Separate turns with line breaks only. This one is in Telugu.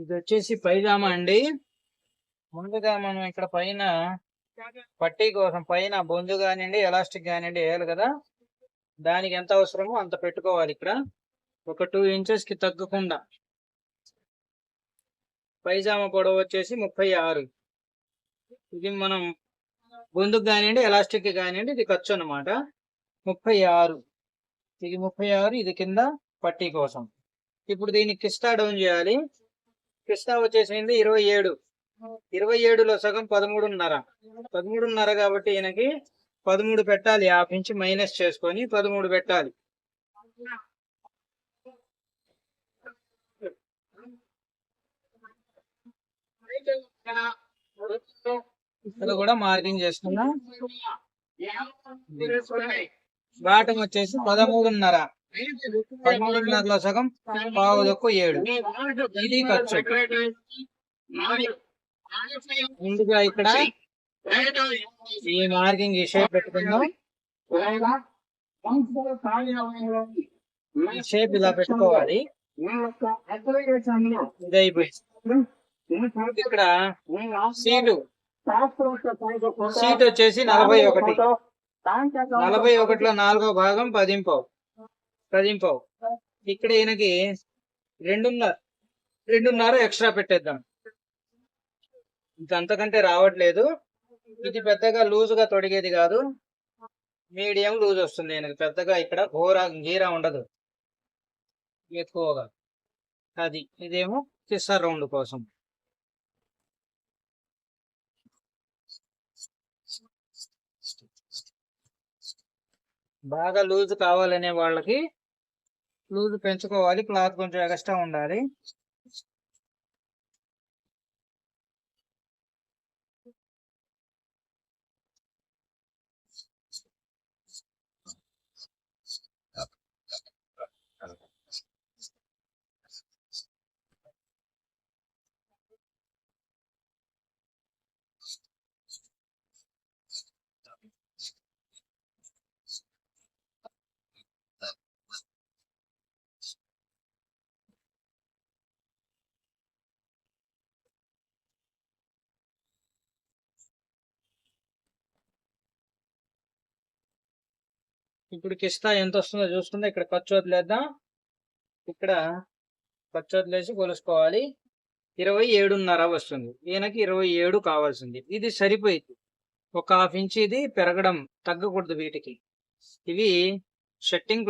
ఇది వచ్చేసి పైజామా అండి. ముందుగా మనం ఇక్కడ పైన పట్టీ కోసం పైన బొంజు కానివ్వండి ఎలాస్టిక్ కానివ్వండి వేయాలి కదా. దానికి ఎంత అవసరమో అంత పెట్టుకోవాలి ఇక్కడ. ఒక టూ ఇంచెస్కి తగ్గకుండా. పైజామా పొడవు వచ్చేసి ముప్పై ఆరు. ఇది మనం బొందుకు కానివ్వండి ఎలాస్టిక్ కానివ్వండి ఇది ఖర్చు అన్నమాట. ముప్పై ఆరు. ఇది ముప్పై ఆరు ఇది కింద పట్టీ కోసం. ఇప్పుడు దీన్ని కిస్తా డౌన్ చేయాలి. కిస్తా వచ్చేసింది ఇరవై ఏడు. ఇరవై ఏడులో సగం పదమూడున్నర. పదమూడున్నర కాబట్టి ఈయనకి పదమూడు పెట్టాలి. హాఫ్ ఇంచ్ మైనస్ చేసుకొని పదమూడు పెట్టాలి. ఇక్కడ కూడా మార్కింగ్ చేసుకున్నాం బాటం వచ్చేసి పదమూడున్నర. పదమూడున్నరలో సగం పావు దొక్కు ఏడు. ఇది ఖర్చు. ముందుగా ఇక్కడ ఈ మార్కింగ్ ఈ షేప్ పెట్టుకుందాం. ఈ షేప్ ఇలా పెట్టుకోవాలి. ఇది అయిపోయింది. ఇక్కడ సీటు. సీట్ వచ్చేసి నలభై ఒకటి. నలభై ఒకటిలో నాలుగో భాగం పదింపావు పదింపావు ఇక్కడ ఈయనకి రెండున్నర రెండున్నర ఎక్స్ట్రా పెట్టేద్దాం. ఇంకంతకంటే రావట్లేదు. ఇది పెద్దగా లూజుగా తొడిగేది కాదు. మీడియం లూజ్ వస్తుంది ఈయనకి. పెద్దగా ఇక్కడ ఘోరా గీరా ఉండదు. ఎక్కువగా. అది ఇదేమో కిస్సర్ రౌండ్ కోసం. బాగా లూజ్ కావాలనే వాళ్ళకి లూజ్ పెంచుకోవాలి క్లాత్ కొంచెం ఎక్స్ట్రా ఉండాలి. ఇప్పుడు కిస్తా ఎంత వస్తుందో చూసుకుందాం. ఇక్కడ ఖర్చు వదిలేద్దాం ఇక్కడ ఖర్చు వదిలేసి కొలుసుకోవాలి. ఇరవై ఏడున్నర వస్తుంది. ఈయనకి ఇరవై ఏడు కావాల్సింది. ఇది సరిపోయింది. ఒక హాఫ్ ఇంచ్ ఇది పెరగడం తగ్గకూడదు వీటికి. ఇవి షట్టింగ్